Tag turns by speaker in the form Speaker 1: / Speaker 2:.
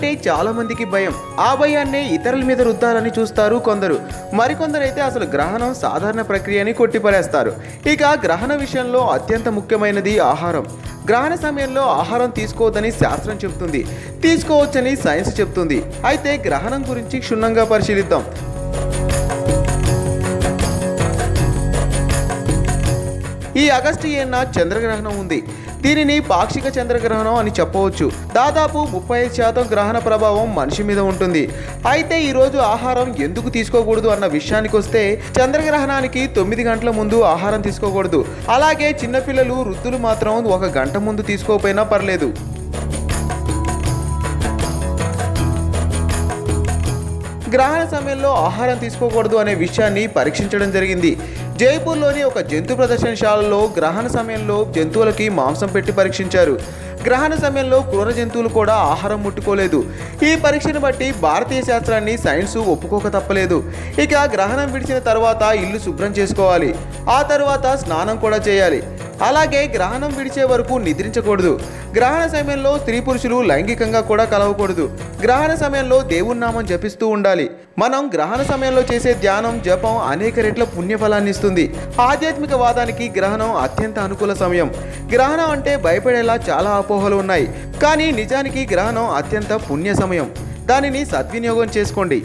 Speaker 1: అంటే చాలా మందికి భయం. ఆ భయాన్నే ఇతరుల మీద రుద్దాలని చూస్తారు కొందరు. మరికొందరైతే అసలు గ్రహణం సాధారణ ప్రక్రియని కొట్టిపడేస్తారు. ఇక గ్రహణ విషయంలో అత్యంత ముఖ్యమైనది ఆహారం. గ్రహణ సమయంలో ఆహారం తీసుకోవద్దని శాస్త్రం చెబుతుంది. తీసుకోవచ్చని సైన్స్ చెప్తుంది అయితే గ్రహణం గురించి క్షుణ్ణంగా పరిశీలిద్దాం. ఈ ఆగస్టు ఏడున చంద్రగ్రహణం ఉంది. దీనిని పాక్షిక చంద్రగ్రహణం అని చెప్పవచ్చు. దాదాపు ముప్పై ఐదు శాతం గ్రహణ ప్రభావం మనిషి మీద ఉంటుంది. అయితే ఈరోజు ఆహారం ఎందుకు తీసుకోకూడదు అన్న విషయానికి వస్తే చంద్రగ్రహణానికి తొమ్మిది గంటల ముందు ఆహారం తీసుకోకూడదు. అలాగే చిన్నపిల్లలు వృద్ధులు మాత్రం ఒక గంట ముందు తీసుకోకపోయినా పర్లేదు. గ్రహణ సమయంలో ఆహారం తీసుకోకూడదు అనే విషయాన్ని పరీక్షించడం జరిగింది. జైపూర్లోని ఒక జంతు ప్రదర్శనశాలలో గ్రహణ సమయంలో జంతువులకి మాంసం పెట్టి పరీక్షించారు. గ్రహణ సమయంలో క్రూర జంతువులు కూడా ఆహారం ముట్టుకోలేదు. ఈ పరీక్షను బట్టి భారతీయ శాస్త్రాన్ని సైన్స్ ఒప్పుకోక తప్పలేదు. ఇక గ్రహణం విడిచిన తర్వాత ఇల్లు శుభ్రం చేసుకోవాలి. ఆ తర్వాత స్నానం కూడా చేయాలి. అలాగే గ్రహణం విడిచే వరకు నిద్రించకూడదు. గ్రహణ సమయంలో స్త్రీ పురుషులు లైంగికంగా కూడా కలవకూడదు. గ్రహణ సమయంలో దేవుని నామం జపిస్తూ ఉండాలి. మనం గ్రహణ సమయంలో చేసే ధ్యానం జపం అనేక రెట్ల పుణ్యఫలాన్ని ఇస్తుంది. ఆధ్యాత్మిక వాదానికి గ్రహణం అత్యంత అనుకూల సమయం. గ్రహణం అంటే భయపడేలా చాలా అపోహలు ఉన్నాయి. కానీ నిజానికి గ్రహణం అత్యంత పుణ్య సమయం. దానిని సద్వినియోగం చేసుకోండి.